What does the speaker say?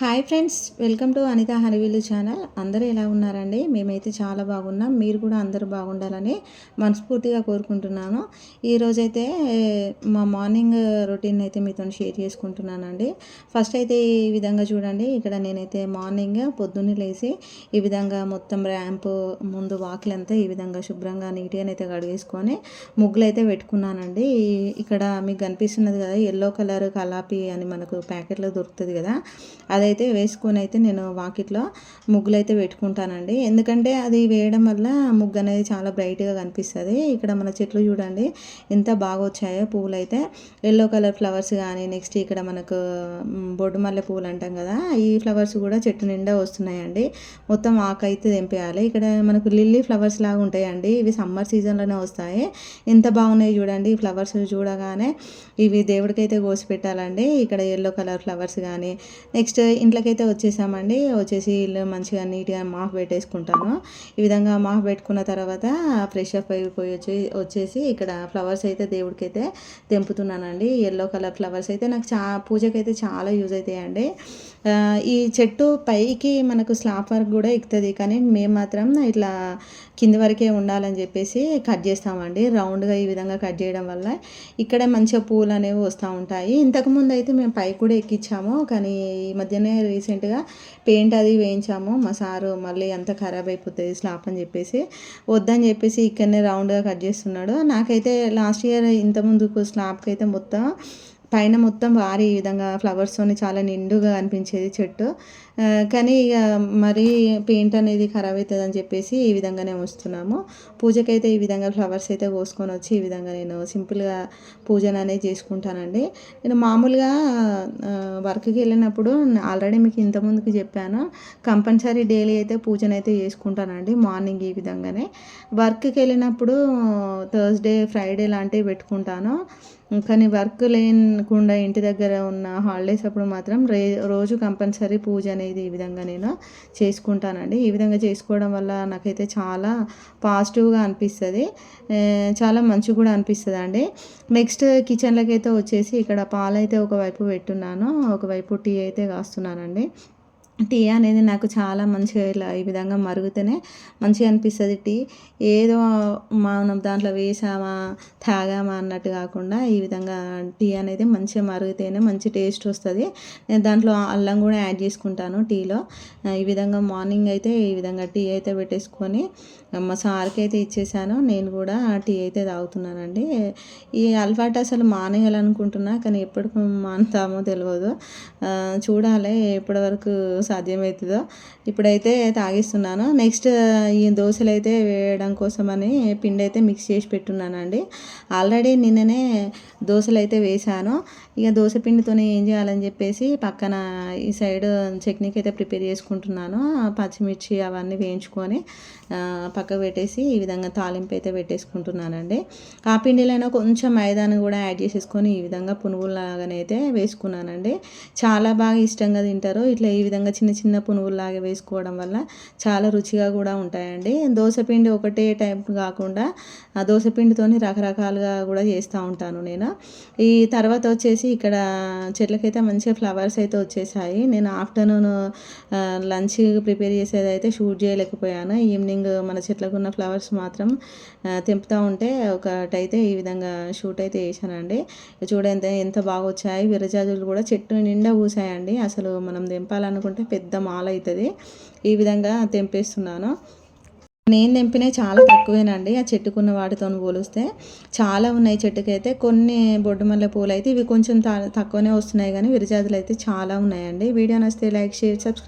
Hi friends welcome to Anitha Harivillu channel. అందరూ ఎలా ఉన్నారండి? మేమైతే చాలా బాగున్నాం. మీరు కూడా అందరూ బాగుండాలని మనస్ఫూర్తిగా కోరుకుంటున్నాను. ఈరోజైతే మా మార్నింగ్ రొటీన్ అయితే మీతో షేర్ చేసుకుంటున్నానండి. ఫస్ట్ అయితే ఈ విధంగా చూడండి. ఇక్కడ నేనైతే మార్నింగ్ పొద్దున్నే లేచి ఈ విధంగా మొత్తం ర్యాంప్ ముందు వాకిలంతా ఈ విధంగా శుభ్రంగా నీట్గా అయితే కడిగేసుకొని ముగ్గులు అయితే పెట్టుకున్నానండి ఇక్కడ మీకు కనిపిస్తున్నది కదా ఎల్లో కలర్ కలాపి అని మనకు ప్యాకెట్లో దొరుకుతుంది కదా అదే అయితే వేసుకొని అయితే నేను వాకిట్లో ముగ్గులు అయితే పెట్టుకుంటానండి. ఎందుకంటే అది వేయడం వల్ల ముగ్గు అనేది చాలా బ్రైట్గా కనిపిస్తుంది. ఇక్కడ మన చెట్లు చూడండి ఎంత బాగా వచ్చాయో పువ్వులు అయితే ఎల్లో కలర్ ఫ్లవర్స్ కానీ నెక్స్ట్ ఇక్కడ మనకు బొడ్డు మల్లె పువ్వులు అంటాం కదా ఈ ఫ్లవర్స్ కూడా చెట్టు నిండా వస్తున్నాయండి. మొత్తం ఆకు అయితే తెంపేయాలి ఇక్కడ మనకు లిల్లీ ఫ్లవర్స్ లాగా ఉంటాయండి. ఇవి సమ్మర్ సీజన్లోనే వస్తాయి. ఎంత బాగున్నాయి చూడండి ఈ ఫ్లవర్స్ చూడగానే. ఇవి దేవుడికైతే కోసి పెట్టాలండి. ఇక్కడ ఎల్లో కలర్ ఫ్లవర్స్ కానీ నెక్స్ట్ ఇంట్లోకైతే వచ్చేసామండి. వచ్చేసి ఇల్లు మంచిగా నీట్గా మాఫ్ పెట్టేసుకుంటాను. ఈ విధంగా మాఫ్ పెట్టుకున్న తర్వాత ఫ్రెష్ అప్ అయిపోయి వచ్చి వచ్చేసి ఇక్కడ ఫ్లవర్స్ అయితే దేవుడికి అయితే తెంపుతున్నానండి. ఎల్లో కలర్ ఫ్లవర్స్ అయితే నాకు చా పూజకైతే చాలా యూజ్ అవుతాయండి ఈ చెట్టు పైకి మనకు స్లాబ్ వర్క్ కూడా ఎక్కుతుంది. కానీ మేము మాత్రం ఇట్లా కింది వరకే ఉండాలని చెప్పేసి కట్ చేస్తామండి. రౌండ్గా ఈ విధంగా కట్ చేయడం వల్ల ఇక్కడ మంచిగా పూలు అనేవి వస్తూ ఉంటాయి. ఇంతకుముందు అయితే మేము పైకి కూడా ఎక్కించాము కానీ ఈ మధ్యన రీసెంట్గా పెయింట్ అది వేయించాము. మా సారు మళ్ళీ అంత ఖరాబ్ అయిపోతుంది స్లాప్ అని చెప్పేసి. వద్దని చెప్పేసి ఇక్కడనే రౌండ్గా కట్ చేస్తున్నాడు. నాకైతే లాస్ట్ ఇయర్ ఇంత ముందుకు స్లాబ్కి అయితే మొత్తం పైన మొత్తం వారి ఈ విధంగా ఫ్లవర్స్తోని చాలా నిండుగా అనిపించేది చెట్టు. కానీ ఇక మరీ పెయింట్ అనేది ఖరాబ్ అవుతుంది అని చెప్పేసి ఈ విధంగానే వస్తున్నాము. పూజకైతే ఈ విధంగా ఫ్లవర్స్ అయితే కోసుకొని వచ్చి ఈ విధంగా నేను సింపుల్గా పూజను అనేది చేసుకుంటానండి. నేను మామూలుగా వర్క్కి వెళ్ళినప్పుడు ఆల్రెడీ మీకు ఇంతకుముందుకు చెప్పాను కంపల్సరీ డైలీ అయితే పూజను అయితే చేసుకుంటానండి మార్నింగ్ ఈ విధంగానే. వర్క్కి వెళ్ళినప్పుడు థర్స్డే ఫ్రైడే లాంటివి పెట్టుకుంటాను. కానీ వర్క్ లేని లేకుండా ఇంటి దగ్గర ఉన్న హాలిడేస్ అప్పుడు మాత్రం రే రోజు కంపల్సరీ పూజ అనేది ఈ విధంగా నేను చేసుకుంటానండి. ఈ విధంగా చేసుకోవడం వల్ల నాకైతే చాలా పాజిటివ్గా అనిపిస్తుంది. చాలా మంచిగా కూడా అనిపిస్తుంది అండి నెక్స్ట్ కిచెన్లోకి అయితే వచ్చేసి ఇక్కడ పాలైతే ఒకవైపు పెట్టున్నాను. ఒకవైపు టీ అయితే కాస్తున్నానండి. టీ అనేది నాకు చాలా మంచిగా ఇలా ఈ విధంగా మరుగుతూనే మంచిగా అనిపిస్తుంది. టీ ఏదో మనం దాంట్లో వేసామా తాగామా అన్నట్టు కాకుండా ఈ విధంగా టీ అనేది మంచిగా మరుగుతేనే మంచి టేస్ట్ వస్తుంది. నేను దాంట్లో అల్లం కూడా యాడ్ చేసుకుంటాను టీలో. ఈ విధంగా మార్నింగ్ అయితే ఈ విధంగా టీ అయితే పెట్టేసుకొని మా సార్కి అయితే ఇచ్చేసాను. నేను కూడా టీ అయితే తాగుతున్నానండి. ఈ అలవాటు అసలు మానేయాలనుకుంటున్నా కానీ ఎప్పటికీ మానుతామో తెలియదు చూడాలి ఎప్పటి వరకు సాధ్యమవుతుందో ఇప్పుడైతే తాగిస్తున్నాను. నెక్స్ట్ ఈ దోశలు అయితే వేయడం కోసమని పిండి అయితే మిక్స్ చేసి పెట్టున్నానండి. ఆల్రెడీ నిన్ననే దోశలు అయితే వేశాను. ఇక దోశ పిండితోనే ఏం చేయాలని చెప్పేసి పక్కన ఈ సైడ్ చట్నీకి అయితే ప్రిపేర్ చేసుకుంటున్నాను. పచ్చిమిర్చి అవన్నీ వేయించుకొని పక్కకు పెట్టేసి ఈ విధంగా తాలింపు అయితే పెట్టేసుకుంటున్నానండి. ఆ పిండిలో కొంచెం మైదాను కూడా యాడ్ చేసేసుకొని ఈ విధంగా పునుగులాగానైతే వేసుకున్నానండి. చాలా బాగా ఇష్టంగా తింటారు. ఇట్లా ఈ విధంగా చిన్న చిన్న పునుగుల్లాగా వేసుకోవడం వల్ల చాలా రుచిగా కూడా ఉంటాయండి. దోశపిండి ఒకటే టైప్ కాకుండా ఆ దోశపిండితోని రకరకాలుగా కూడా చేస్తూ ఉంటాను నేను. ఈ తర్వాత వచ్చేసి ఇక్కడ చెట్లకైతే మంచిగా ఫ్లవర్స్ అయితే వచ్చేసాయి. నేను ఆఫ్టర్నూన్ లంచ్ ప్రిపేర్ చేసేది అయితే షూట్ చేయలేకపోయాను. ఈవినింగ్ మన చెట్లకు ఉన్న ఫ్లవర్స్ మాత్రం తెంపుతూ ఉంటే ఒకటైతే ఈ విధంగా షూట్ అయితే చేశానండి. చూడండి ఎంత బాగా వచ్చాయి విరజాజులు కూడా చెట్టు నిండా పూసాయండి. అసలు మనం తెంపాలనుకుంటే పెద్ద మాల అవుతుంది ఈ విధంగా తెంపేస్తున్నాను. నేను తెంపినవి చాలా తక్కువేనండి. ఆ చెట్టుకున్న వాటితో పోలిస్తే చాలా ఉన్నాయి చెట్టుకైతే. కొన్ని బొడ్డు మల్లె పూలు అయితే ఇవి కొంచెం తక్కువనే వస్తున్నాయి కానీ విరజాతులు అయితే చాలా ఉన్నాయండి. వీడియో నచ్చితే లైక్ షేర్ సబ్స్క్రైబ్